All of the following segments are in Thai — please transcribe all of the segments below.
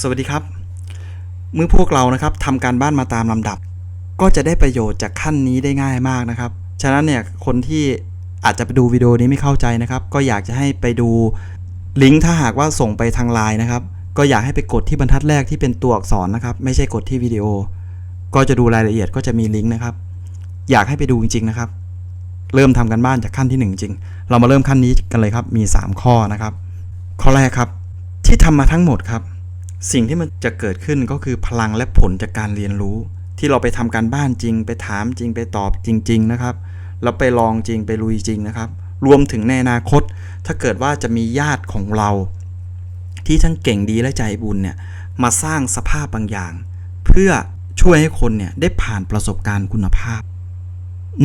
สวัสดีครับ เมื่อพวกเรานะครับทำการบ้านมาตามลำดับ ก็จะได้ประโยชน์จากขั้นนี้ได้ง่ายมากนะครับ ฉะนั้นเนี่ยคนที่อาจจะไปดูวิดีโอนี้ไม่เข้าใจนะครับ ก็อยากจะให้ไปดูลิงก์ถ้าหากว่าส่งไปทางไลน์นะครับ ก็อยากให้ไปกดที่บรรทัดแรกที่เป็นตัวอักษรนะครับ ไม่ใช่กดที่วิดีโอ ก็จะดูรายละเอียดก็จะมีลิงก์นะครับ อยากให้ไปดูจริงๆนะครับ เริ่มทำกันบ้านจากขั้นที่หนึ่งจริง เรามาเริ่มขั้นนี้กันเลยครับ มี 3 ข้อนะครับ ข้อแรกครับ ที่ทำมาทั้งหมดครับ สิ่งที่มันจะเกิดขึ้นก็คือพลังและผลจากการเรียนรู้ ที่เราไปทำการบ้านจริง ไปถามจริงไปตอบจริง ๆ นะครับ แล้วไปลองจริงไปลุยจริงนะครับ รวมถึงในอนาคต ถ้าเกิดว่าจะมีญาติของเรา ที่ทั้งเก่งดีและใจบุญเนี่ยมาสร้างสภาพบางอย่าง เพื่อช่วยให้คนเนี่ยได้ผ่านประสบการณ์คุณภาพ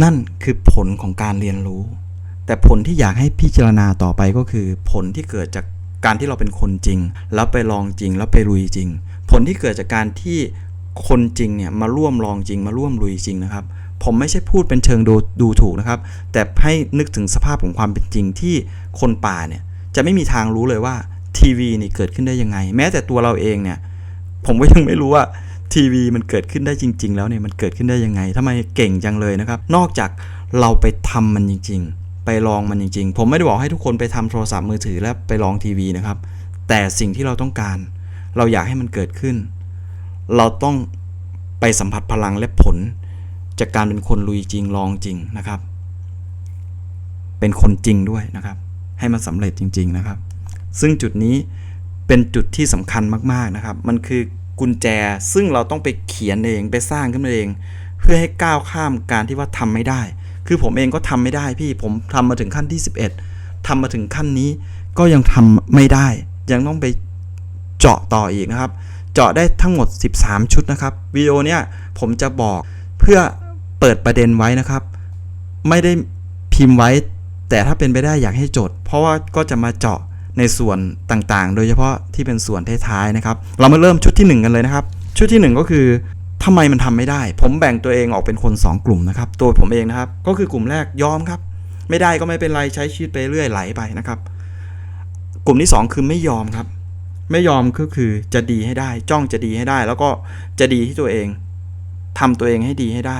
นั่นคือผลของการเรียนรู้ แต่ผลที่อยากให้พิจารณาต่อไปก็คือผลที่เกิดจาก การที่เราเป็นคนจริง แล้วไปลองจริงแล้วไปลุยจริง ผลที่เกิดจากการที่คนจริงเนี่ยมาร่วมลองจริงมาร่วมลุยจริงนะครับ ผมไม่ใช่พูดเป็นเชิงดูดูถูกนะครับ แต่ให้นึกถึงสภาพของความเป็นจริงที่คนป่าเนี่ยจะไม่มีทางรู้เลยว่าทีวีนี่เกิดขึ้นได้ยังไง แม้แต่ตัวเราเองเนี่ยผมก็ยังไม่รู้ว่าทีวีมันเกิดขึ้นได้จริง ๆ แล้วเนี่ยมันเกิดขึ้นได้ยังไงทำไมเก่งจังเลยนะครับ นอกจากเราไปทำมันจริง ๆ ไปลองมันจริงๆ ผมไม่ได้บอกให้ทุกคนไปทำโทรศัพท์มือถือแล้วไปลองทีวีนะครับ แต่สิ่งที่เราต้องการ เราอยากให้มันเกิดขึ้น เราต้องไปสัมผัสพลังและผล จากการเป็นคนลุยจริงลองจริงนะครับ เป็นคนจริงด้วยนะครับ ให้มันสำเร็จจริง ๆนะครับ ซึ่งจุดนี้เป็นจุดที่สำคัญมากๆนะครับ มันคือกุญแจซึ่งเราต้องไปเขียนเองไปสร้างขึ้นมาเอง เพื่อให้ก้าวข้ามการที่ว่าทำไม่ได้ คือผมเองก็ทำไม่ได้พี่ผมทำมาถึงขั้นที่ 11ทำมาถึงขั้นนี้ก็ยังทำไม่ได้ ยังต้องไปเจาะต่ออีกนะครับ เจาะได้ทั้งหมด 13 ชุดนะครับวิดีโอเนี้ยผมจะบอกเพื่อเปิดประเด็นไว้นะครับ ไม่ได้พิมพ์ไว้ แต่ถ้าเป็นไปได้อยากให้จด เพราะว่าก็จะมาเจาะในส่วนต่างๆ โดยเฉพาะที่เป็นส่วนท้ายๆนะครับ เรามาเริ่มชุดที่ 1 กันเลยนะครับ ชุดที่ 1 ก็คือ ทำไมมันทำไม่ได้ ผมแบ่งตัวเองออกเป็นคน 2 กลุ่มนะครับ ตัวผมเองนะครับ ก็คือกลุ่มแรกยอมครับ ไม่ได้ก็ไม่เป็นไรใช้ชีวิตไปเรื่อยไหลไปนะครับ กลุ่มที่ 2 คือไม่ยอมครับ ไม่ยอมก็คือจะดีให้ได้ จ้องจะดีให้ได้ แล้วก็จะดีที่ตัวเองทำตัวเองให้ดีให้ได้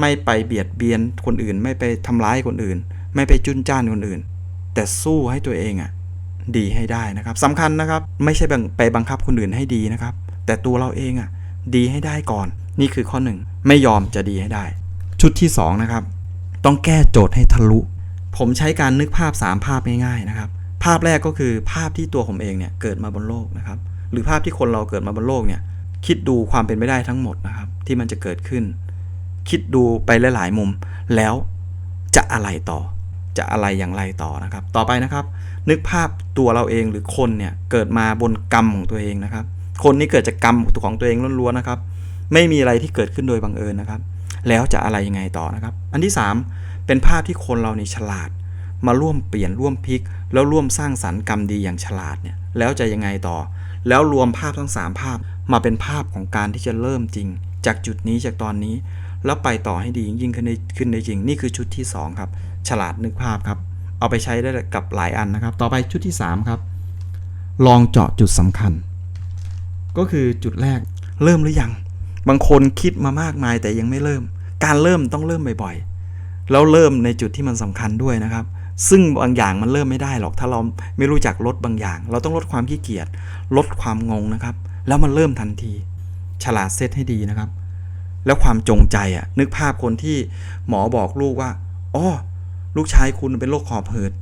ไม่ไปเบียดเบียนคนอื่น ไม่ไปทำร้ายคนอื่น ไม่ไปจุนจ้านคนอื่น แต่สู้ให้ตัวเองอะดีให้ได้นะครับสำคัญนะครับ ไม่ใช่ไปบังคับคนอื่นให้ดีนะครับ แต่ตัวเราเองอะ ดีให้ได้ก่อน นี่คือข้อหนึ่งไม่ยอมจะดีให้ได้ ชุดที่สองนะครับ ต้องแก้โจทย์ให้ทะลุ ผมใช้การนึกภาพ 3 ภาพง่ายๆนะครับ ภาพแรกก็คือภาพที่ตัวผมเองเนี่ยเกิดมาบนโลกนะครับ หรือภาพที่คนเราเกิดมาบนโลกเนี่ยคิดดูความเป็นไปได้ทั้งหมดนะครับที่มันจะเกิดขึ้น คิดดูไปหลายๆมุม แล้วจะอะไรต่อ จะอะไรอย่างไรต่อนะครับ ต่อไปนะครับ นึกภาพตัวเราเองหรือคนเนี่ยเกิดมาบนกรรมของตัวเองนะครับ คนนี้เกิดจากกรรมของตัวเองล้วนๆนะครับ ไม่มีอะไรที่เกิดขึ้นโดยบังเอิญนะครับ แล้วจะอะไรยังไงต่อนะครับ อันที่ 3 เป็นภาพที่คนเรานี่ฉลาด มาร่วมเปลี่ยนร่วมพลิก แล้วร่วมสร้างสรรค์กรรมดีอย่างฉลาดเนี่ยแล้วจะยังไงต่อ แล้วรวมภาพทั้ง 3 ภาพมาเป็นภาพของการที่จะเริ่มจริง จากจุดนี้จากตอนนี้ แล้วไปต่อให้ดียิ่งขึ้นได้ขึ้นได้จริง นี่คือชุดที่ 2 ครับ ฉลาดนึกภาพครับ เอาไปใช้ได้กับหลายอันนะครับ ต่อไปชุดที่ 3 ครับ ลองเจาะจุดสำคัญ ก็คือจุดแรกเริ่มหรือยัง บางคนคิดมามากมายแต่ยังไม่เริ่ม การเริ่มต้องเริ่มบ่อยๆ แล้วเริ่มในจุดที่มันสำคัญด้วยนะครับ ซึ่งบางอย่างมันเริ่มไม่ได้หรอกถ้าเราไม่รู้จักลดบางอย่าง เราต้องลดความขี้เกียจลดความงงนะครับ แล้วมันเริ่มทันที ฉลาดเซตให้ดีนะครับ แล้วความจงใจอะนึกภาพคนที่หมอบอกลูกว่าอ๋อลูกชายคุณเป็นโรคหอบหืด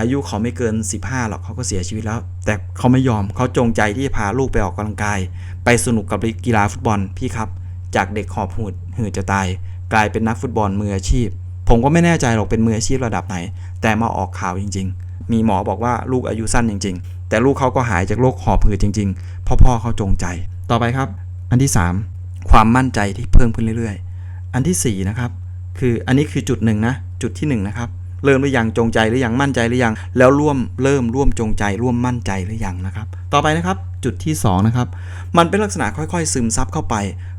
อายุเขาไม่เกิน 15หรอกเขาก็เสียชีวิตแล้ว แต่เขาไม่ยอมเขาจงใจที่จะพาลูกไปออกกำลังกาย ไปสนุกกับกีฬาฟุตบอลพี่ครับ จากเด็กหอบหืดหืดจะตาย กลายเป็นนักฟุตบอลมืออาชีพ ผมก็ไม่แน่ใจหรอกเป็นมืออาชีพระดับไหน แต่มาออกข่าวจริง ๆ มีหมอบอกว่าลูกอายุสั้นจริง ๆ แต่ลูกเขาก็หายจากโรคหอบหืดจริงๆพราะพ่อเขาจงใจ ต่อไปครับ อันที่ 3 ความมั่นใจที่เพิ่มขึ้นเรื่อย ๆ อันทีสี่4นะครับคืออันนี้คือจุดหนึ่งนะจุดที่1นะครับ เริ่มหรือยังจงใจหรือยังมั่นใจหรือยัง แล้วร่วมเริ่มร่วมจงใจ ร่วมมั่นใจหรือยังนะครับ ต่อไปนะครับจุดที่2นะครับมันเป็นลักษณะค่อย ๆ ซึมซับเข้าไป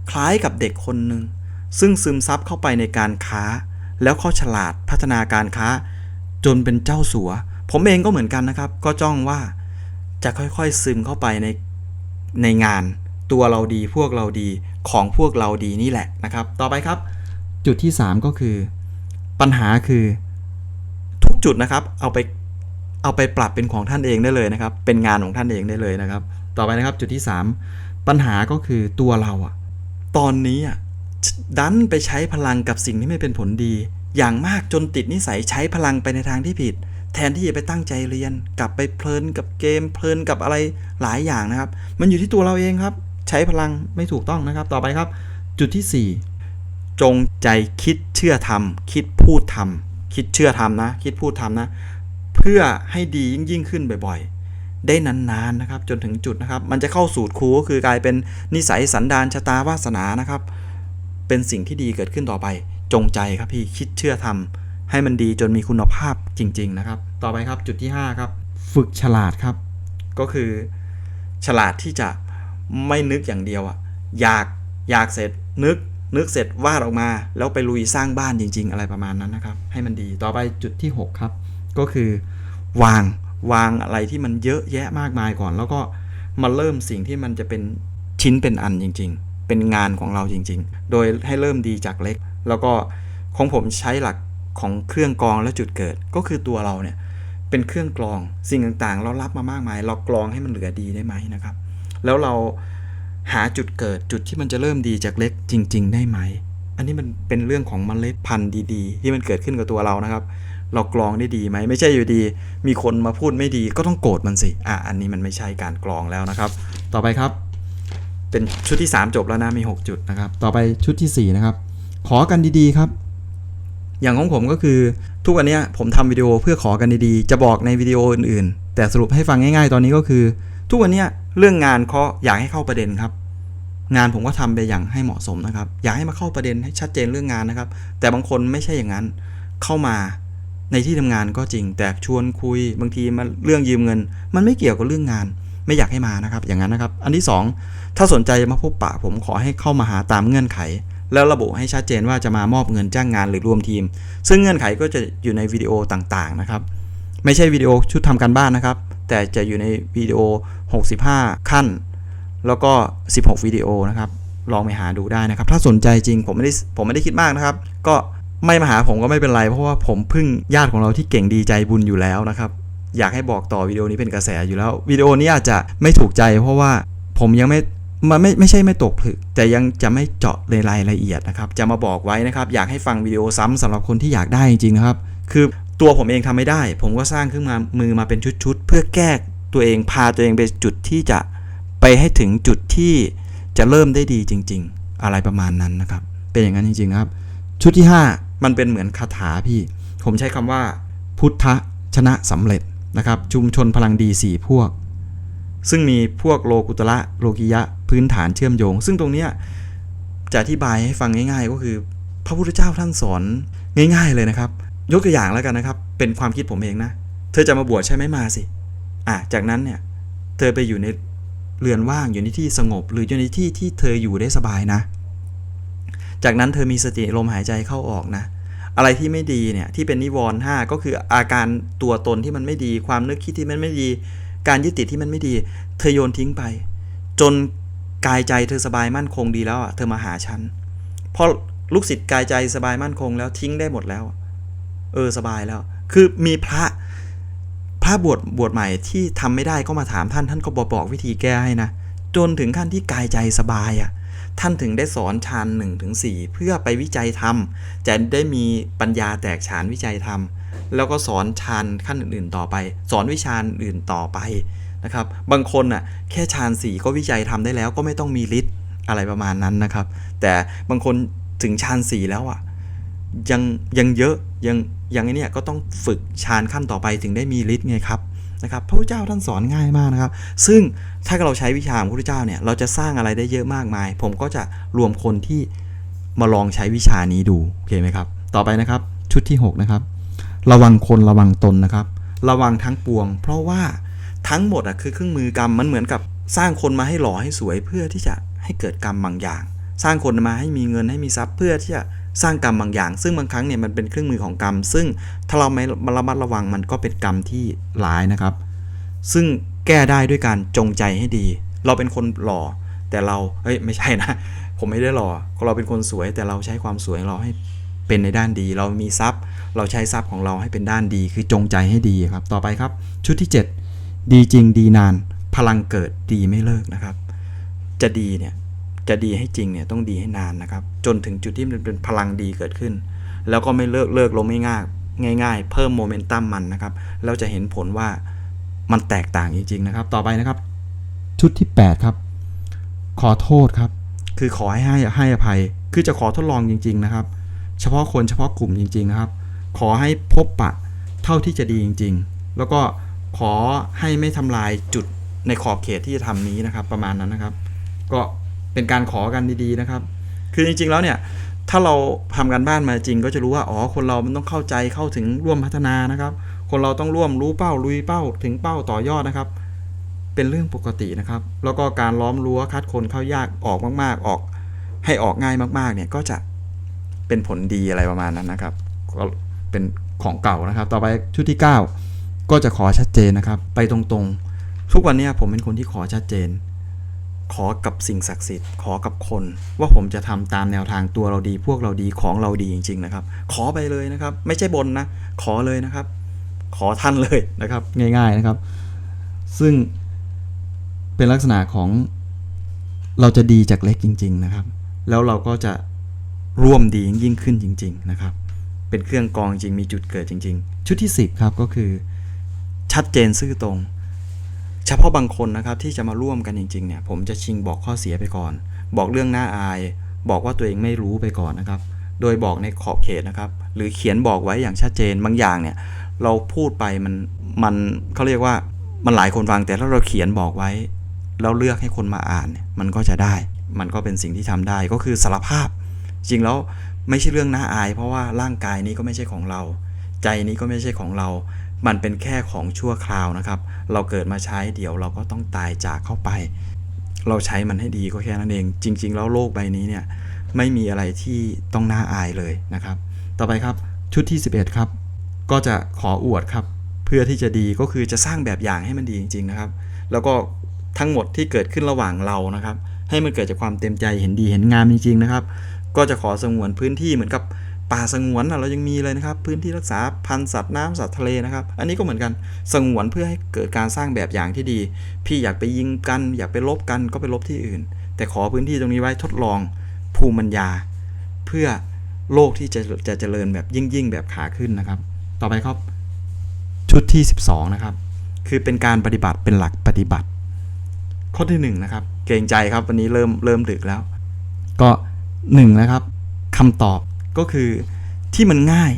คล้ายกับเด็กคนหนึ่งซึ่งซึมซับเข้าไปในการค้า แล้วเขาฉลาดพัฒนาการค้า จนเป็นเจ้าสัว ผมเองก็เหมือนกันนะครับ ก็จ้องว่าจะค่อยๆซึมเข้าไปในในงาน ตัวเราดีพวกเราดีของพวกเราดีนี่แหละนะครับ ต่อไปครับ จุดที่ 3 ก็คือ ปัญหาคือ จุดนะครับ เอาไปเอาไปปรับเป็นของท่านเองได้เลยนะครับ เป็นงานของท่านเองได้เลยนะครับ ต่อไปนะครับจุดที่ 3 ปัญหาก็คือตัวเราอะตอนนี้อะดันไปใช้พลังกับสิ่งที่ไม่เป็นผลดี อย่างมากจนติดนิสัยใช้พลังไปในทางที่ผิด แทนที่จะไปตั้งใจเรียน กลับไปเพลินกับเกม เพลินกับอะไรหลายอย่างนะครับ มันอยู่ที่ตัวเราเองครับ ใช้พลังไม่ถูกต้องนะครับ ต่อไปครับ จุดที่ 4 จงใจคิดเชื่อทำคิดพูดทำ คิดเชื่อทำนะ คิดพูดทำนะ เพื่อให้ดียิ่งยิ่งขึ้นบ่อยๆ ได้นานๆนะครับ จนถึงจุดนะครับ มันจะเข้าสูตรครูก็คือกลายเป็นนิสัยสันดานชะตาวาสนานะครับ เป็นสิ่งที่ดีเกิดขึ้นต่อไป จงใจครับพี่คิดเชื่อทำให้มันดีจนมีคุณภาพจริง ๆนะครับ ต่อไปครับจุดที่ 5 ครับ ฝึกฉลาดครับ ก็คือ ฉลาดที่จะไม่นึกอย่างเดียวอะอยากอยากเสร็จนึก นึกเสร็จวาดออกมา แล้วไปลุยสร้างบ้านจริง ๆ อะไรประมาณนั้นนะครับ ให้มันดีต่อไปจุดที่ 6 ครับ ก็คือวางวางอะไรที่มันเยอะแยะมากมายก่อน แล้วก็มาเริ่มสิ่งที่มันจะเป็นชิ้นเป็นอันจริง ๆ เป็นงานของเราจริง ๆ โดยให้เริ่มดีจากเล็ก แล้วก็ของผมใช้หลักของเครื่องกรองและจุดเกิดก็คือตัวเราเนี่ยเป็นเครื่องกรองสิ่งต่างๆ เรารับมามากมาย เรากรองให้มันเหลือดีได้ไหมนะครับ แล้วเรา หาจุดเกิดจุดที่มันจะเริ่มดีจากเล็กจริง ๆ ได้ไหม อันนี้มันเป็นเรื่องของมเมล็ดพันธุ์ดีๆ ที่มันเกิดขึ้นกับตัวเรานะครับ เรากรองได้ดีไหมไม่ใช่อยู่ดี มีคนมาพูดไม่ดีก็ต้องโกรธมันสิอะอันนี้มันไม่ใช่การกรองแล้วนะครับ ต่อไปครับ เป็นชุดที่ 3 จบแล้วนะมี 6 จุดนะครับ ต่อไปชุดทีสี่4 นะครับ ขอกันดีๆครับ อย่างของผมก็คือทุกวันนี้ผมทำวิดีโอเพื่อขอกันดีๆ จะบอกในวิดีโออื่นๆ แต่สรุปให้ฟังง่าย ๆ ตอนนี้ก็คือ ทุกวันนี้ เรื่องงานเขาอยากให้เข้าประเด็นครับ งานผมก็ทำไปอย่างให้เหมาะสมนะครับ อยากให้มาเข้าประเด็นให้ชัดเจนเรื่องงานนะครับ แต่บางคนไม่ใช่อย่างนั้นเข้ามาในที่ทำงานก็จริง แต่ชวนคุยบางทีมาเรื่องยืมเงิน มันไม่เกี่ยวกับเรื่องงาน ไม่อยากให้มานะครับ อย่างนั้นนะครับ อันที่สองถ้าสนใจจะมาพบปะ ผมขอให้เข้ามาหาตามเงื่อนไข แล้วระบุให้ชัดเจนว่าจะมามอบเงินจ้างงานหรือรวมทีม ซึ่งเงื่อนไขก็จะอยู่ในวิดีโอต่างๆนะครับ ไม่ใช่วิดีโอชุดทำการบ้านนะครับ แต่จะอยู่ในวิดีโอ 65 ขั้น แล้วก็ 16 วิดีโอนะครับ ลองไปหาดูได้นะครับ ถ้าสนใจจริงผมไม่ได้ผมไม่ได้คิดมากนะครับ ก็ไม่มาหาผมก็ไม่เป็นไร เพราะว่าผมพึ่งญาติของเราที่เก่งดีใจบุญอยู่แล้วนะครับ อยากให้บอกต่อวิดีโอนี้เป็นกระแสอยู่แล้ววิดีโอนี้อาจจะไม่ถูกใจ เพราะว่าผมยังไม่มันไม่ไม่ใช่ไม่ตกผลึก แต่ยังจะไม่เจาะในรายละเอียดนะครับ จะมาบอกไว้นะครับ อยากให้ฟังวิดีโอซ้ำสำหรับคนที่อยากได้จริงๆนะครับ คือ ตัวผมเองทำไม่ได้ ผมก็สร้างขึ้นมามือมาเป็นชุดๆ เพื่อแก้ตัวเองพาตัวเองไปจุดที่จะไปให้ถึงจุดที่จะเริ่มได้ดีจริง ๆ อะไรประมาณนั้นนะครับ เป็นอย่างนั้นจริง ๆครับ ชุดที่ 5 มันเป็นเหมือนคาถาพี่ ผมใช้คำว่า พุทธชนะสำเร็จนะครับ ชุมชนพลังดี 4 พวก ซึ่งมีพวกโลกุตระโลกิยะพื้นฐานเชื่อมโยง ซึ่งตรงเนี้ยจะอธิบายให้ฟังง่าย ๆ ก็คือ พระพุทธเจ้าท่านสอนง่าย ๆ เลยนะครับ ยกตัวอย่างแล้วกันนะครับ เป็นความคิดผมเองนะ เธอจะมาบวชใช่ไหมมาสิ อะ จากนั้นเนี่ย เธอไปอยู่ในเรือนว่างอยู่ในที่สงบ หรืออยู่ในที่ที่เธออยู่ได้สบายนะ จากนั้นเธอมีสติลมหายใจเข้าออกนะ อะไรที่ไม่ดีเนี่ยที่เป็นนิวรณ์ห้าก็คืออาการตัวตนที่มันไม่ดี ความนึกคิดที่มันไม่ดี การยึดติดที่มันไม่ดี เธอโยนทิ้งไป จนกายใจเธอสบายมั่นคงดีแล้วอะเธอมาหาฉันพอลูกศิษย์กายใจสบายมั่นคงแล้วทิ้งได้หมดแล้ว เออสบายแล้ว คือมีพระพระบวชบวชใหม่ที่ทำไม่ได้ก็มาถามท่านท่านก็บอกบอกวิธีแก้ให้นะ จนถึงขั้นที่กายใจสบายอะท่านถึงได้สอนฌานหนึ่งถึงสี่เพื่อไปวิจัยธรรม จะได้มีปัญญาแตกฉานวิจัยธรรม แล้วก็สอนฌานขั้นอื่นๆต่อไป สอนวิชาอื่นต่อไปนะครับ บางคนน่ะแค่ฌานสี่ก็วิจัยทำได้แล้วก็ไม่ต้องมีฤทธิ์อะไรประมาณนั้นนะครับ แต่บางคนถึงฌานสี่แล้วอะ ยังยังเยอะยังยังไอเนี้ยก็ต้องฝึกฌานขั้นต่อไปถึงได้มีฤทธิ์ไงครับนะครับพระพุทธเจ้าท่านสอนง่ายมากนะครับ ซึ่งถ้าเราใช้วิชาของพระพุทธเจ้าเนี่ยเราจะสร้างอะไรได้เยอะมากมาย ผมก็จะรวมคนที่มาลองใช้วิชานี้ดูโอเคไหมครับ ต่อไปนะครับชุดที่ 6 นะครับ ระวังคนระวังตนนะครับ ระวังทั้งปวง เพราะว่าทั้งหมดอะคือเครื่องมือกรรมมันเหมือนกับสร้างคนมาให้หล่อให้สวยเพื่อที่จะให้เกิดกรรมบางอย่าง สร้างคนมาให้มีเงินให้มีทรัพย์เพื่อที่จะ สร้างกรรมบางอย่าง ซึ่งบางครั้งเนี่ยมันเป็นเครื่องมือของกรรม ซึ่งถ้าเราไม่ระมัดระวังมันก็เป็นกรรมที่ร้ายนะครับ ซึ่งแก้ได้ด้วยการจงใจให้ดี เราเป็นคนหล่อแต่เราเอ้ยไม่ใช่นะ ผมไม่ได้หล่อเราเป็นคนสวย แต่เราใช้ความสวยของเราให้เป็นในด้านดี เรามีทรัพย์ เราใช้ทรัพย์ของเราให้เป็นด้านดี คือจงใจให้ดีครับ ต่อไปครับ ชุดที่ 7 ดีจริงดีนาน พลังเกิดดีไม่เลิกนะครับ จะดีเนี่ย จะดีให้จริงเนี่ยต้องดีให้นานนะครับ จนถึงจุดที่มันเป็นพลังดีเกิดขึ้น แล้วก็ไม่เลิกเลิกลงไม่ง่ายง่ายๆ เพิ่มโมเมนตัมมันนะครับแล้วจะเห็นผลว่ามันแตกต่างจริงๆนะครับ ต่อไปนะครับ ชุดที่ 8 ครับ ขอโทษครับ คือขอให้ให้ให้อภัย คือจะขอทดลองจริง ๆนะครับ เฉพาะคนเฉพาะกลุ่มจริง ๆนะครับ ขอให้พบปะเท่าที่จะดีจริง ๆ แล้วก็ขอให้ไม่ทำลายจุดในขอบเขตที่จะทำนี้นะครับ ประมาณนั้นนะครับ ก็ เป็นการขอกันดีๆนะครับ คือจริงๆแล้วเนี่ยถ้าเราทำการบ้านมาจริงก็จะรู้ว่าอ๋อคนเรามันต้องเข้าใจเข้าถึงร่วมพัฒนานะครับ คนเราต้องร่วมรู้เป้าลุยเป้าถึงเป้าต่อยอดนะครับ เป็นเรื่องปกตินะครับ แล้วก็การล้อมรั้วคัดคนเข้ายากออกมากๆ ออก ให้ออกง่ายมากๆเนี่ยก็จะเป็นผลดีอะไรประมาณนั้นนะครับก็เป็นของเก่านะครับ ต่อไปชุดที่ 9 ก็จะขอชัดเจนนะครับ ไปตรงๆ ทุกวันนี้ผมเป็นคนที่ขอชัดเจน ขอกับสิ่งศักดิ์สิทธิ์ ขอกับคน ว่าผมจะทำตามแนวทางตัวเราดี พวกเราดีของเราดีจริง ๆ นะครับ ขอไปเลยนะครับ ไม่ใช่บนนะ ขอเลยนะครับ ขอท่านเลยนะครับ ง่าย ๆนะครับ ซึ่งเป็นลักษณะของเราจะดีจากเล็กจริง ๆ นะครับ แล้วเราก็จะร่วมดียิ่งขึ้นจริง ๆ นะครับ เป็นเครื่องกองจริงมีจุดเกิดจริง ๆ ชุดที่ 10 ครับก็คือ ชัดเจนซื่อตรง เฉพาะบางคนนะครับที่จะมาร่วมกันจริงๆเนี่ยผมจะชิงบอกข้อเสียไปก่อน บอกเรื่องน่าอาย บอกว่าตัวเองไม่รู้ไปก่อนนะครับ โดยบอกในขอบเขตนะครับ หรือเขียนบอกไว้อย่างชัดเจนบางอย่างเนี่ยเราพูดไปมันมันเขาเรียกว่ามันหลายคนฟังแต่ถ้าเราเขียนบอกไว้แล้วเลือกให้คนมาอ่านเนี่ยมันก็จะได้ มันก็เป็นสิ่งที่ทำได้ก็คือสารภาพ จริงแล้วไม่ใช่เรื่องน่าอาย เพราะว่าร่างกายนี้ก็ไม่ใช่ของเรา ใจนี้ก็ไม่ใช่ของเรา มันเป็นแค่ของชั่วคราวนะครับ เราเกิดมาใช้เดี๋ยวเราก็ต้องตายจากเข้าไป เราใช้มันให้ดีก็แค่นั้นเอง จริง ๆ แล้วโลกใบนี้เนี่ยไม่มีอะไรที่ต้องน่าอายเลยนะครับ ต่อไปครับชุดที่ 11 ครับ ก็จะขออวดครับ เพื่อที่จะดีก็คือจะสร้างแบบอย่างให้มันดีจริง ๆ นะครับ แล้วก็ทั้งหมดที่เกิดขึ้นระหว่างเรานะครับ ให้มันเกิดจากความเต็มใจเห็นดีเห็นงามจริง ๆ นะครับ ก็จะขอสงวนพื้นที่เหมือนกับ ป่าสงวนเรายังมีเลยนะครับพื้นที่รักษาพันธุ์สัตว์น้ำสัตว์ทะเลนะครับ อันนี้ก็เหมือนกันสงวนเพื่อให้เกิดการสร้างแบบอย่างที่ดี พี่อยากไปยิงกัน อยากไปลบกันก็ไปลบที่อื่น แต่ขอพื้นที่ตรงนี้ไว้ทดลองภูมิปัญญา เพื่อโลกที่จะจะเจริญแบบยิ่งยิ่งแบบขาขึ้นนะครับ ต่อไปครับชุดที่ 12 นะครับ คือเป็นการปฏิบัติเป็นหลักปฏิบัติ ข้อที่1นะครับเกรงใจครับวันนี้เริ่มเริ่มดึกแล้ว ก็1นะครับคำตอบ ก็คือที่มันง่าย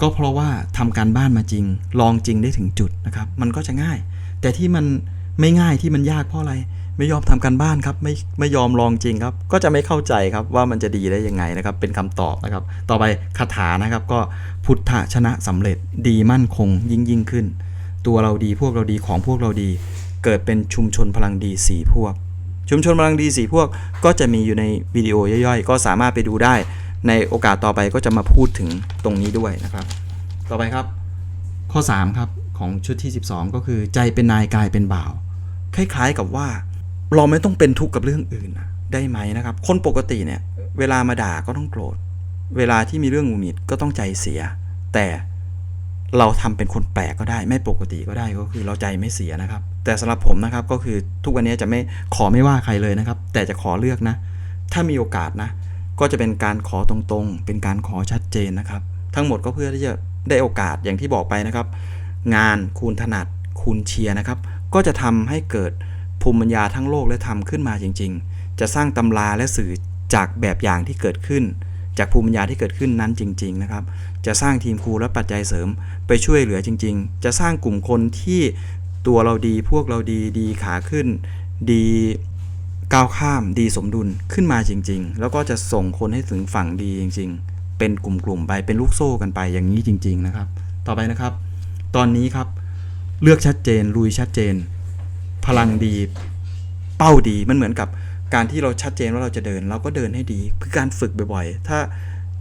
ก็เพราะว่าทำการบ้านมาจริง ลองจริงได้ถึงจุดนะครับ มันก็จะง่าย แต่ที่มันไม่ง่ายที่มันยากเพราะอะไร ไม่ยอมทำการบ้านครับ ไม่ไม่ยอมลองจริงครับ ก็จะไม่เข้าใจครับว่ามันจะดีได้ยังไงนะครับ เป็นคำตอบนะครับ ต่อไปคาถานะครับ ก็พุทธชนะสำเร็จดีมั่นคงยิ่งยิ่งขึ้น ตัวเราดีพวกเราดีของพวกเราดี เกิดเป็นชุมชนพลังดีสี่พวกชุมชนพลังดีสี่พวกก็จะมีอยู่ในวิดีโอย่อยๆ ก็สามารถไปดูได้ ในโอกาสต่อไปก็จะมาพูดถึงตรงนี้ด้วยนะครับ ต่อไปครับ ข้อ 3 ครับ ของชุดที่ 12 ก็คือใจเป็นนายกายเป็นบ่าว คล้ายๆกับว่า เราไม่ต้องเป็นทุกข์กับเรื่องอื่นได้ไหมนะครับ คนปกติเนี่ยเวลามาด่าก็ต้องโกรธ เวลาที่มีเรื่องหงุดหงิดก็ต้องใจเสีย แต่เราทำเป็นคนแปลกก็ได้ ไม่ปกติก็ได้ก็คือเราใจไม่เสียนะครับ แต่สำหรับผมนะครับก็คือทุกวันนี้จะไม่ขอไม่ว่าใครเลยนะครับ แต่จะขอเลือกนะ ถ้ามีโอกาสนะ ก็จะเป็นการขอตรงๆ เป็นการขอชัดเจนนะครับ ทั้งหมดก็เพื่อที่จะได้โอกาสอย่างที่บอกไปนะครับ งานคูณถนัดคูณเชียร์นะครับ ก็จะทำให้เกิดภูมิปัญญาทั้งโลกและธรรมขึ้นมาจริง ๆ จะสร้างตำราและสื่อจากแบบอย่างที่เกิดขึ้น จากภูมิปัญญาที่เกิดขึ้นนั้นจริง ๆ นะครับ จะสร้างทีมครูและปัจจัยเสริมไปช่วยเหลือจริง ๆ จะสร้างกลุ่มคนที่ตัวเราดีพวกเราดีดีขาขึ้น ดี ก้าวข้ามดีสมดุลขึ้นมาจริง ๆ แล้วก็จะส่งคนให้ถึงฝั่งดีจริง ๆ เป็นกลุ่มๆไปเป็นลูกโซ่กันไปอย่างนี้จริง ๆ นะครับ ต่อไปนะครับ ตอนนี้ครับเลือกชัดเจนลุยชัดเจน พลังดีเป้าดีมันเหมือนกับการที่เราชัดเจนว่าเราจะเดิน เราก็เดินให้ดีคือการฝึกบ่อยๆ ถ้า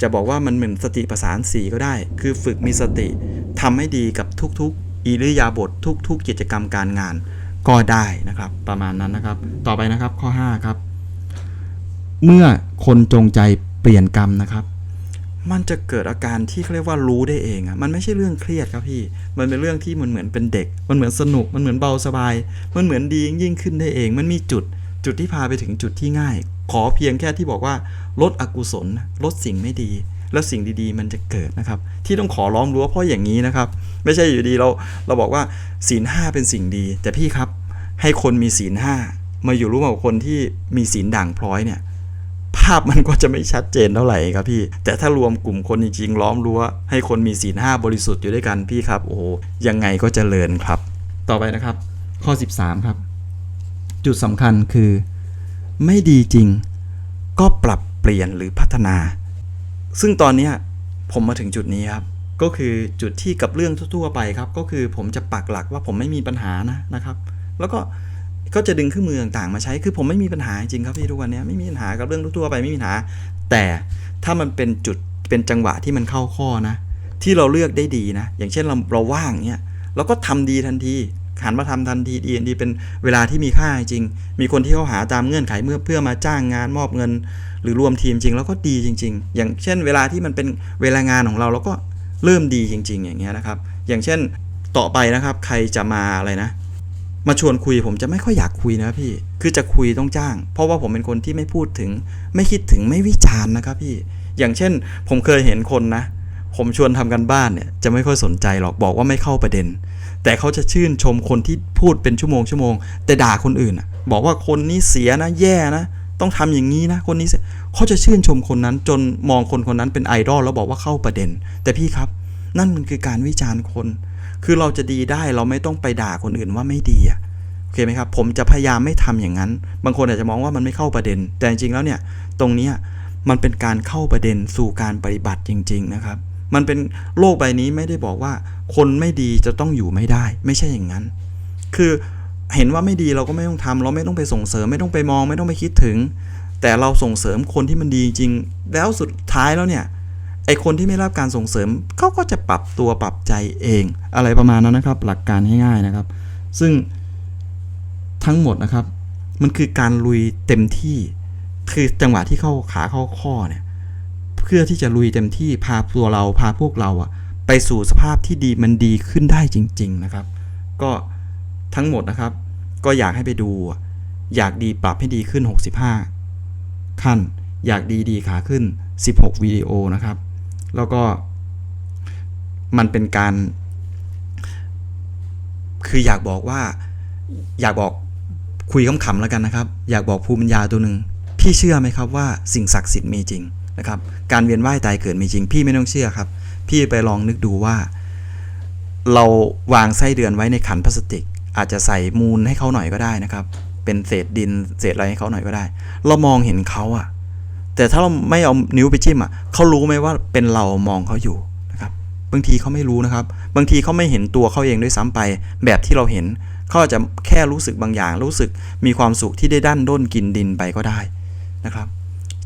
จะบอกว่ามันเหมือนสติประสานสีก็ได้ คือฝึกมีสติทำให้ดีกับทุกๆ อิริยาบถทุก ๆ กิจกรรมการงาน ก็ได้นะครับ ประมาณนั้นนะครับ ต่อไปนะครับข้อ5ครับ เมื่อคนจงใจเปลี่ยนกรรมนะครับ มันจะเกิดอาการที่เขาเรียกว่ารู้ได้เองอะมันไม่ใช่เรื่องเครียดครับพี่ มันเป็นเรื่องที่มันเหมือนเป็นเด็ก มันเหมือนสนุก มันเหมือนเบาสบาย มันเหมือนดียิ่งขึ้นได้เอง มันมีจุดจุดที่พาไปถึงจุดที่ง่าย ขอเพียงแค่ที่บอกว่าลดอกุศลลดสิ่งไม่ดี แล้วสิ่งดีๆ มันจะเกิดนะครับ ที่ต้องขอร้องรู้เพราะอย่างนี้นะครับ ไม่ใช่อยู่ดีเราเราบอกว่าศีลห้าเป็นสิ่งดี แต่พี่ครับให้คนมีศีลห้ามาอยู่ร่วมกับคนที่มีศีลด่างพร้อยเนี่ยภาพมันก็จะไม่ชัดเจนเท่าไหร่ครับพี่ แต่ถ้ารวมกลุ่มคนจริงๆล้อมรั้ว ให้คนมีศีลห้าบริสุทธิ์อยู่ด้วยกันพี่ครับ โอ้โหยังไงก็จเจริญครับ ต่อไปนะครับ ข้อ 13 ครับ จุดสำคัญคือ ไม่ดีจริง ก็ปรับเปลี่ยนหรือพัฒนา ซึ่งตอนนี้ผมมาถึงจุดนี้ครับ ก็คือจุดที่กับเรื่องทั่วๆไปครับ ก็คือผมจะปักหลักว่าผมไม่มีปัญหานะนะครับ แล้วก็ก็จะดึงเครื่องมือต่างๆมาใช้คือผมไม่มีปัญหาจริงครับพี่ทุกวันนี้ไม่มีปัญหากับเรื่องทั่วๆไปไม่มีปัญหา แต่ถ้ามันเป็นจุดเป็นจังหวะที่มันเข้าข้อนะ ที่เราเลือกได้ดีนะ อย่างเช่นเราเราว่างเนี่ยเราก็ทำดีทันที หันมาทำทันทีดีดีเป็นเวลาที่มีค่าจริง มีคนที่เขาหาตามเงื่อนไขเมื่อเพื่อมาจ้างงานมอบเงิน หรือรวมทีมจริงแล้วก็ดีจริง ๆ อย่างเช่น เวลาที่มันเป็นเวลางานของเราเราก็เริ่มดีจริง ๆ อย่างเงี้ยนะครับ อย่างเช่นต่อไปนะครับ ใครจะมาอะไรนะ มาชวนคุยผมจะไม่ค่อยอยากคุยนะพี่ คือจะคุยต้องจ้าง เพราะว่าผมเป็นคนที่ไม่พูดถึง ไม่คิดถึงไม่วิจารณ์นะครับพี่ อย่างเช่น ผมเคยเห็นคนนะ ผมชวนทำกันบ้านเนี่ยจะไม่ค่อยสนใจหรอกบอกว่าไม่เข้าประเด็น แต่เขาจะชื่นชมคนที่พูดเป็นชั่วโมงชั่วโมง แต่ด่าคนอื่นอะ บอกว่าคนนี้เสียนะแย่นะ ต้องทำอย่างนี้นะคนนี้เสียเขาจะชื่นชมคนนั้นจนมองคนคนนั้นเป็นไอดอลแล้วบอกว่าเข้าประเด็น แต่พี่ครับ นั่นมันคือการวิจารณ์คน คือเราจะดีได้เราไม่ต้องไปด่าคนอื่นว่าไม่ดีอะโอเคไหมครับ ผมจะพยายามไม่ทำอย่างนั้น บางคนอาจจะมองว่ามันไม่เข้าประเด็น แต่จริงๆแล้วเนี่ย ตรงนี้มันเป็นการเข้าประเด็นสู่การปฏิบัติจริง ๆ นะครับ มันเป็นโลกใบนี้ไม่ได้บอกว่า คนไม่ดีจะต้องอยู่ไม่ได้ ไม่ใช่อย่างนั้น คือเห็นว่าไม่ดีเราก็ไม่ต้องทำเราไม่ต้องไปส่งเสริม ไม่ต้องไปมอง ไม่ต้องไปคิดถึง แต่เราส่งเสริมคนที่มันดีจริง แล้วสุดท้ายแล้วเนี่ยไอคนที่ไม่รับการส่งเสริมเขาก็จะปรับตัวปรับใจเอง อะไรประมาณนั้นนะครับ หลักการง่ายๆนะครับ ซึ่งทั้งหมดนะครับ มันคือการลุยเต็มที่ คือจังหวะที่เข้าขาเข้าข้อเนี่ย พื่อที่จะลุยเต็มที่พาตัวเราพาพวกเราอะไปสู่สภาพที่ดีมันดีขึ้นได้จริง ๆนะครับ ก็ทั้งหมดนะครับ ก็อยากให้ไปดู อยากดีปรับให้ดีขึ้น 65 ขั้น อยากดีดีขาขึ้น 16วิดีโอนะครับ แล้วก็ มันเป็นการ คืออยากบอกว่า อยากบอกคุยขำๆแล้วกันนะครับ อยากบอกภูมิปัญญาตัวหนึ่งพี่เชื่อไหมครับว่าสิ่งศักดิ์สิทธิ์มีจริง นะครับการเวียนว่ายตายเกิดมีจริง พี่ไม่ต้องเชื่อครับ พี่ไปลองนึกดูว่า เราวางไส้เดือนไว้ในขันพลาสติก อาจจะใส่มูลให้เขาหน่อยก็ได้นะครับ เป็นเศษดินเศษอะไรให้เขาหน่อยก็ได้ เรามองเห็นเขาอะแต่ถ้าเราไม่เอานิ้วไปจิ้มอะเขารู้ไหมว่าเป็นเรามองเขาอยู่นะครับ บางทีเขาไม่รู้นะครับ บางทีเขาไม่เห็นตัวเขาเองด้วยซ้ำไป แบบที่เราเห็นเขาอาจจะแค่รู้สึกบางอย่าง รู้สึกมีความสุขที่ได้ดั้นด้นกินดินไปก็ได้นะครับ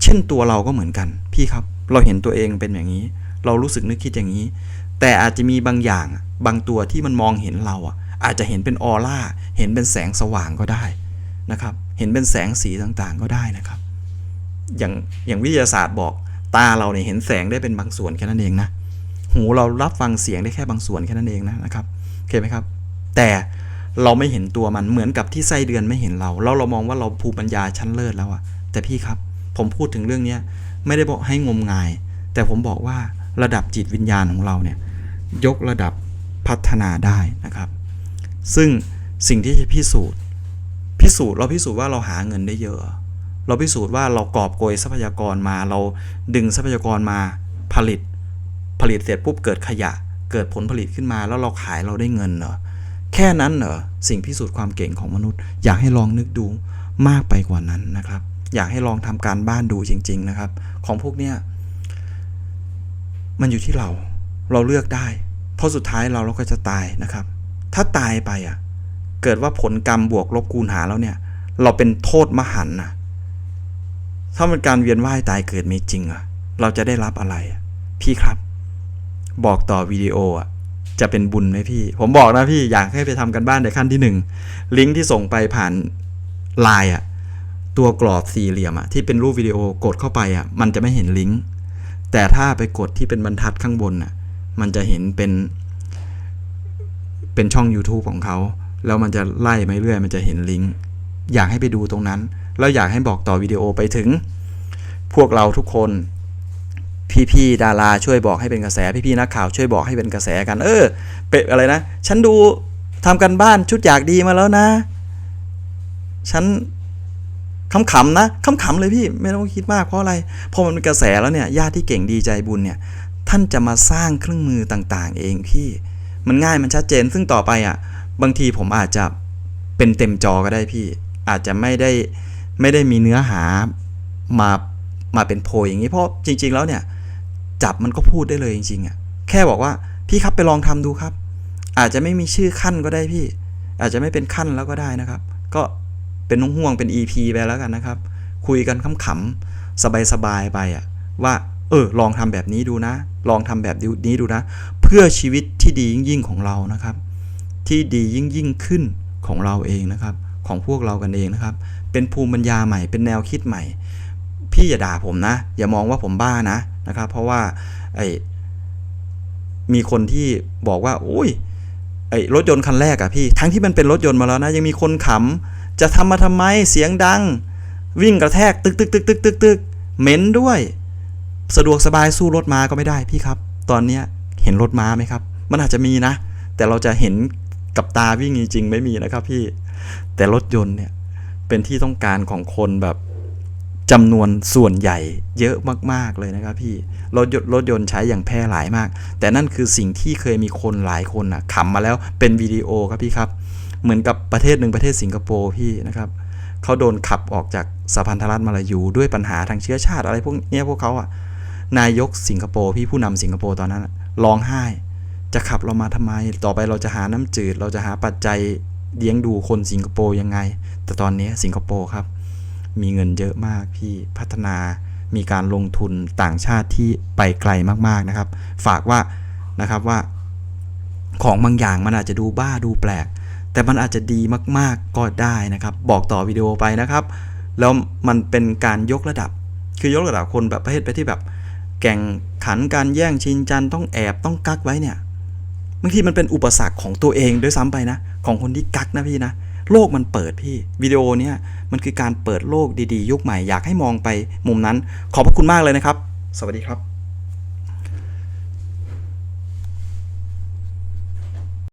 เช่นตัวเราก็เหมือนกัน พี่ครับ เราเห็นตัวเองเป็นอย่างนี้ เรารู้สึกนึกคิดอย่างนี้ แต่อาจจะมีบางอย่างบางตัวที่มันมองเห็นเราอะ อาจจะเห็นเป็นออร่า เห็นเป็นแสงสว่างก็ได้นะครับ เห็นเป็นแสงสีต่างๆก็ได้นะครับ อย่างอย่างวิทยาศาสตร์บอกตาเราเนี่ยเห็นแสงได้เป็นบางส่วนแค่นั้นเองนะ หูเรารับฟังเสียงได้แค่บางส่วนแค่นั้นเองนะนะครับโอเคไหมครับ แต่เราไม่เห็นตัวมันเหมือนกับที่ไส้เดือนไม่เห็นเรา แล้วเรามองว่าเราภูมิปัญญาชั้นเลิศแล้วอะแต่พี่ครับ ผมพูดถึงเรื่องนี้ไม่ได้บอกให้งมงาย แต่ผมบอกว่าระดับจิตวิญญาณของเราเนี่ยยกระดับพัฒนาได้นะครับ ซึ่งสิ่งที่จะพิสูจน์ พิสูจน์เราพิสูจน์ว่าเราหาเงินได้เยอะ เราพิสูจน์ว่าเรากอบโกยทรัพยากรมา เราดึงทรัพยากรมาผลิต ผลิตเสร็จปุ๊บเกิดขยะ เกิดผลผลิตขึ้นมา แล้วเราขายเราได้เงินเหรอแค่นั้นเหรอสิ่งพิสูจน์ความเก่งของมนุษย์ อยากให้ลองนึกดูมากไปกว่านั้นนะครับ อยากให้ลองทำการบ้านดูจริง ๆ นะครับ ของพวกเนี้ยมันอยู่ที่เราเราเลือกได้ เพราะสุดท้ายเราเราก็จะตายนะครับ ถ้าตายไปอะ เกิดว่าผลกรรมบวกลบคูณหาแล้วเนี่ย เราเป็นโทษมหันต์นะถ้ามันการเวียนว่ายตายเกิดมีจริงอะ เราจะได้รับอะไร พี่ครับ บอกต่อวิดีโออะจะเป็นบุญไหมพี่ ผมบอกนะพี่อยากให้ไปทำกันบ้านในขั้นที่หนึ่งลิงก์ที่ส่งไปผ่านไลน์อะ ตัวกรอบสี่เหลี่ยมอะที่เป็นรูปวิดีโอกดเข้าไปอะมันจะไม่เห็นลิงก์แต่ถ้าไปกดที่เป็นบรรทัดข้างบนอะมันจะเห็นเป็น เป็นช่อง YouTube ของเขาแล้วมันจะไล่ไปเรื่อยมันจะเห็นลิงก์อยากให้ไปดูตรงนั้น แล้วอยากให้บอกต่อวิดีโอไปถึง พวกเราทุกคนพี่ๆดาราช่วยบอกให้เป็นกระแสพี่ๆนักข่าวช่วยบอกให้เป็นกระแสกัน เออเป็ดอะไรนะ ฉันดูทำกันบ้านชุดอยากดีมาแล้วนะ ฉัน ขำๆนะขำๆเลยพี่ไม่ต้องคิดมากเพราะอะไรพอมันเป็นกระแสแล้วเนี่ยญาติที่เก่งดีใจบุญเนี่ยท่านจะมาสร้างเครื่องมือต่างๆ เองพี่ มันง่ายมันชัดเจนซึ่งต่อไปอะบางทีผมอาจจะเป็นเต็มจอก็ได้พี่ อาจจะไม่ได้ไม่ได้มีเนื้อหามามาเป็นโพยอย่างนี้เพราะจริง ๆ แล้วเนี่ย จับมันก็พูดได้เลยจริงๆอะแค่บอกว่าพี่ครับไปลองทำดูครับ อาจจะไม่มีชื่อขั้นก็ได้พี่ อาจจะไม่เป็นขั้นแล้วก็ได้นะครับ ก็ เป็นน้องห่วงเป็น EP ไปแล้วกันนะครับ คุยกันขำๆสบายๆไปอะว่าเออลองทำแบบนี้ดูนะ ลองทำแบบนี้ดูนะ เพื่อชีวิตที่ดียิ่งๆของเรานะครับ ที่ดียิ่งยิ่งขึ้นของเราเองนะครับ ของพวกเรากันเองนะครับ เป็นภูมิปัญญาใหม่ เป็นแนวคิดใหม่ พี่อย่าด่าผมนะ อย่ามองว่าผมบ้านะนะครับ เพราะว่าไอ้มีคนที่บอกว่าโอ้ยไอ้รถยนต์คันแรกอะพี่ ทั้งที่มันเป็นรถยนต์มาแล้วนะ ยังมีคนขำ จะทำมาทำไมเสียงดัง วิ่งกระแทกตึกตึกตึกตึกตึกตึกเหม็นด้วย สะดวกสบายสู้รถม้าก็ไม่ได้พี่ครับ ตอนเนี้ยเห็นรถม้าไหมครับ มันอาจจะมีนะ แต่เราจะเห็นกับตาวิ่งจริงๆไม่มีนะครับพี่ แต่รถยนต์เนี่ยเป็นที่ต้องการของคนแบบจำนวนส่วนใหญ่เยอะมากๆเลยนะครับพี่รถยนต์รถยนต์ใช้อย่างแพร่หลายมาก แต่นั่นคือสิ่งที่เคยมีคนหลายคนอะขำมาแล้วเป็นวิดีโอครับพี่ครับ เหมือนกับประเทศหนึ่งประเทศสิงคโปร์พี่นะครับเขาโดนขับออกจากสะพานทรัฐมาลายูด้วยปัญหาทางเชื้อชาติอะไรพวกเนี้ยพวกเขาอะนายกสิงคโปร์พี่ผู้นำสิงคโปร์ตอนนั้นร้องไห้ จะขับเรามาทำไม ต่อไปเราจะหาน้ำจืด เราจะหาปัจจัยเลี้ยงดูคนสิงคโปร์ยังไง แต่ตอนนี้สิงคโปร์ครับ มีเงินเยอะมากพี่พัฒนามีการลงทุนต่างชาติที่ไปไกลมากๆนะครับ ฝากว่านะครับว่า ของบางอย่างมันอาจจะดูบ้าดูแปลก แต่มันอาจจะดีมากๆก็ได้นะครับ บอกต่อวิดีโอไปนะครับ แล้วมันเป็นการยกระดับ คือยกระดับคนแบบประเภทไปที่แบบแข่งขันการแย่งชิงจันต้องแอบต้องกักไว้เนี่ยบางทีมันเป็นอุปสรรคของตัวเองด้วยซ้ำไปนะ ของคนที่กักนะพี่นะโลกมันเปิดพี่วิดีโอเนี้ยมันคือการเปิดโลกดีๆ ยุคใหม่อยากให้มองไปมุมนั้น ขอบพระคุณมากเลยนะครับ สวัสดีครับ